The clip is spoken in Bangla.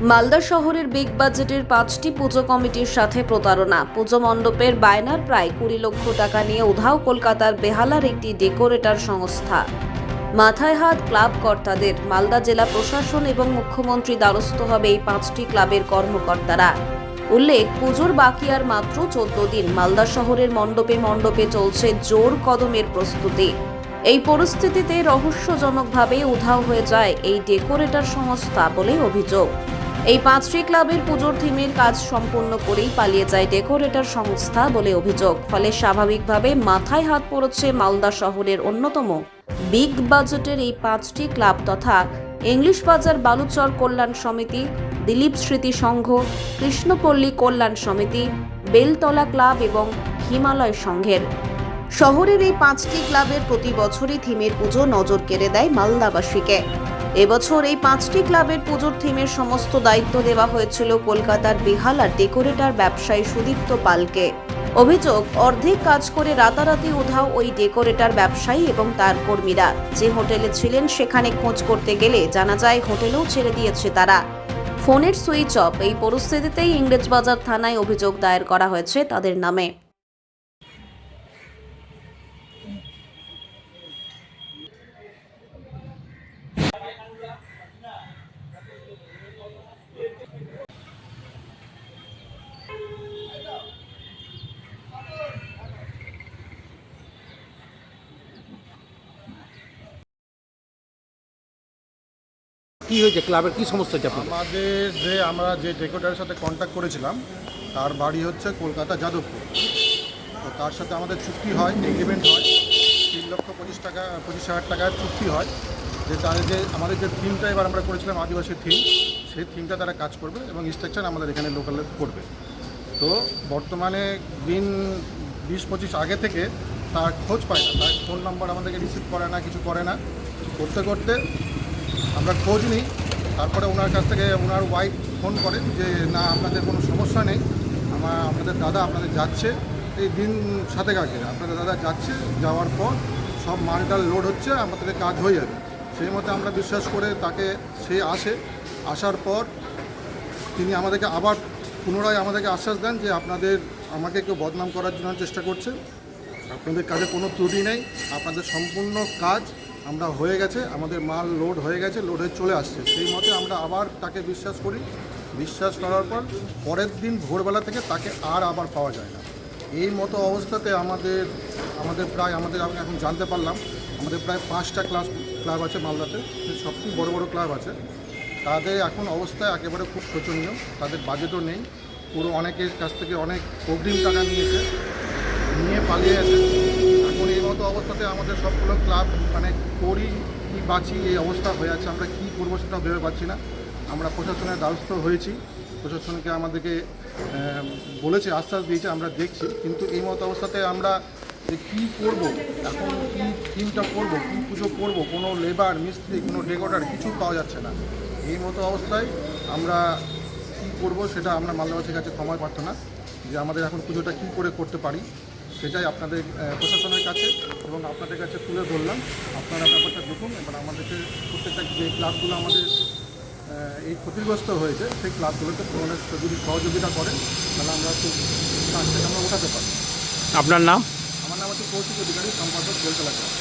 মালদা শহরের বিগ বাজেটের পাঁচটি পুজো কমিটির সাথে প্রতারণা। পুজো মণ্ডপের বায়নার প্রায় কুড়ি লক্ষ টাকা নিয়ে উধাও কলকাতার বেহালার একটি ডেকোরেটর সংস্থা। মাথায় হাত ক্লাব কর্তাদের, মালদা জেলা প্রশাসন এবং মুখ্যমন্ত্রী দ্বারস্থ হবে এই পাঁচটি ক্লাবের কর্মকর্তারা। উল্লেখ, পুজোর বাকি আর মাত্র চোদ্দ দিন মালদা শহরের মণ্ডপে মণ্ডপে চলছে জোর কদমের প্রস্তুতি। এই পরিস্থিতিতে রহস্যজনকভাবে উধাও হয়ে যায় এই ডেকোরেটর সংস্থা বলে অভিযোগ। এই পাঁচটি ক্লাবের পুজোর থিমের কাজ সম্পূর্ণ করেই পালিয়ে যায় ডেকোরেটর সংস্থা বলে অভিযোগ। ফলে স্বাভাবিকভাবে মাথায় হাত পড়েছে মালদা শহরের অন্যতম বিগ বাজেটের এই পাঁচটি ক্লাব তথা ইংলিশ বাজার বালুচর কল্যাণ সমিতি, দিলীপ স্মৃতি সংঘ, কৃষ্ণপল্লী কল্যাণ সমিতি, বেলতলা ক্লাব এবং হিমালয় সংঘের। শহরের এই পাঁচটি ক্লাবের প্রতি বছরই থিমের পুজো নজর কেড়ে দেয় মালদাবাসীকে। এবছর এই পাঁচটি ক্লাবের পুজোর থিমের সমস্ত দায়িত্ব দেওয়া হয়েছিল কলকাতার বেহালার ডেকোরেটর ব্যবসায়ী সুদীপ্ত পালকে। অভিযোগ, অর্ধেক কাজ করে রাতারাতি উধাও ওই ডেকোরেটর ব্যবসায়ী এবং তার কর্মীরা। যে হোটেলে ছিলেন সেখানে খোঁজ করতে গেলে জানা যায় হোটেলেও ছেড়ে দিয়েছে তারা। ফোনের সুইচ অফ, এই পরিস্থিতিতেই ইংরেজবাজার থানায় অভিযোগ দায়ের করা হয়েছে তাদের নামে। কি হয়েছে? ক্লাবের কি সমস্যা হচ্ছে আমাদের যে আমরা যে ডেকোরেটারের সাথে কন্ট্যাক্ট করেছিলাম, তার বাড়ি হচ্ছে কলকাতা যাদবপুর। তো তার সাথে আমাদের চুক্তি হয় এগ্রিমেন্ট হয়। তিন লক্ষ পঁচিশ টাকা, পঁচিশ হাজার টাকার চুক্তি হয় যে তাদের যে আমাদের যে থিমটা এবার আমরা করেছিলাম আদিবাসী থিম সেই থিমটা তারা কাজ করবে এবং স্ট্রাকচার আমাদের এখানে লোকালে করবে। তো বর্তমানে দিন বিশ পঁচিশ আগে থেকে তার খোঁজ পায় না। তার ফোন নাম্বার আমাদেরকে রিসিভ করে না, কিছু করে না। করতে করতে আমরা খোঁজ নিই। তারপরে ওনার কাছ থেকে ওনার ওয়াইফ ফোন করে যে, না, আপনাদের কোনো সমস্যা নেই। আমার আপনাদের দাদা আপনাদের যাচ্ছে। এই দিন সাথে আগে আপনাদের দাদা যাচ্ছে, যাওয়ার পর সব মালটাল লোড হচ্ছে, আমাদের কাজ হয়ে যাবে। সেই মতো আমরা বিশ্বাস করে তাকে, সে আসে। আসার পর তিনি আমাদেরকে আবার পুনরায় আমাদেরকে আশ্বাস দেন যে, আপনাদের, আমাকে কেউ বদনাম করার জন্য চেষ্টা করছে। আপনাদের কাজে কোনো ত্রুটি নেই। আপনাদের সম্পূর্ণ কাজ আমরা হয়ে গেছে, আমাদের মাল লোড হয়ে গেছে লোড হয়ে চলে আসছে। সেই মতে আমরা আবার তাকে বিশ্বাস করি। বিশ্বাস করার পর পরের দিন ভোরবেলা থেকে তাকে আর আবার পাওয়া যায় না। এই মতো অবস্থাতে আমাদের আমাদের প্রায়, আমাদের আমি এখন জানতে পারলাম, আমাদের প্রায় পাঁচটা ক্লাস, ক্লাব আছে মালদাতে সবচেয়ে বড় বড় ক্লাব আছে। তাদের এখন অবস্থা একেবারে খুব শোচনীয়, তাদের বাজেটও নেই। পুরো অনেকের কাছ থেকে অনেক অগ্রিম টাকা নিয়েছে, নিয়ে পালিয়ে গেছে। এই মতো অবস্থাতে আমাদের সবগুলো ক্লাব মানে করি কি বাঁচি, এই অবস্থা হয়ে আছে, আমরা কী করব সেটা ভেবে পাচ্ছি না। আমরা প্রশাসনের দ্বারস্থ হয়েছি, প্রশাসনকে আমাদেরকে বলেছে, আশ্বাস দিয়েছে, আমরা দেখছি, কিন্তু এই মতো অবস্থাতে আমরা যে কী করব, এখন কী থিমটা করব, কী পুজো করব, কোনো লেবার মিস্ত্রি, কোনো ডেকোরেটার কিছু পাওয়া যাচ্ছে না। এই মতো অবস্থায় আমরা কী করব সেটা আমরা মালদাবাসীর কাছে ক্ষমা প্রার্থনা যে আমাদের এখন পুজোটা কী করে করতে পারি। সেটাই আপনাদের প্রশাসনের কাছে এবং আপনাদের কাছে তুলে ধরলাম। আপনারা ব্যাপারটা দেখুন এবার আমাদেরকে প্রত্যেকটা যে ক্লাবগুলো আমাদের এই ক্ষতিগ্রস্ত হয়েছে সেই ক্লাবগুলোকে অনেক যদি সহযোগিতা করেন তাহলে আমরা খুব কাজটাকে আমরা ওঠাতে পারি আপনার নাম? আমার নাম হচ্ছে কৌশিক অধিকারী সম্পাদক জেলতলা ক্লাব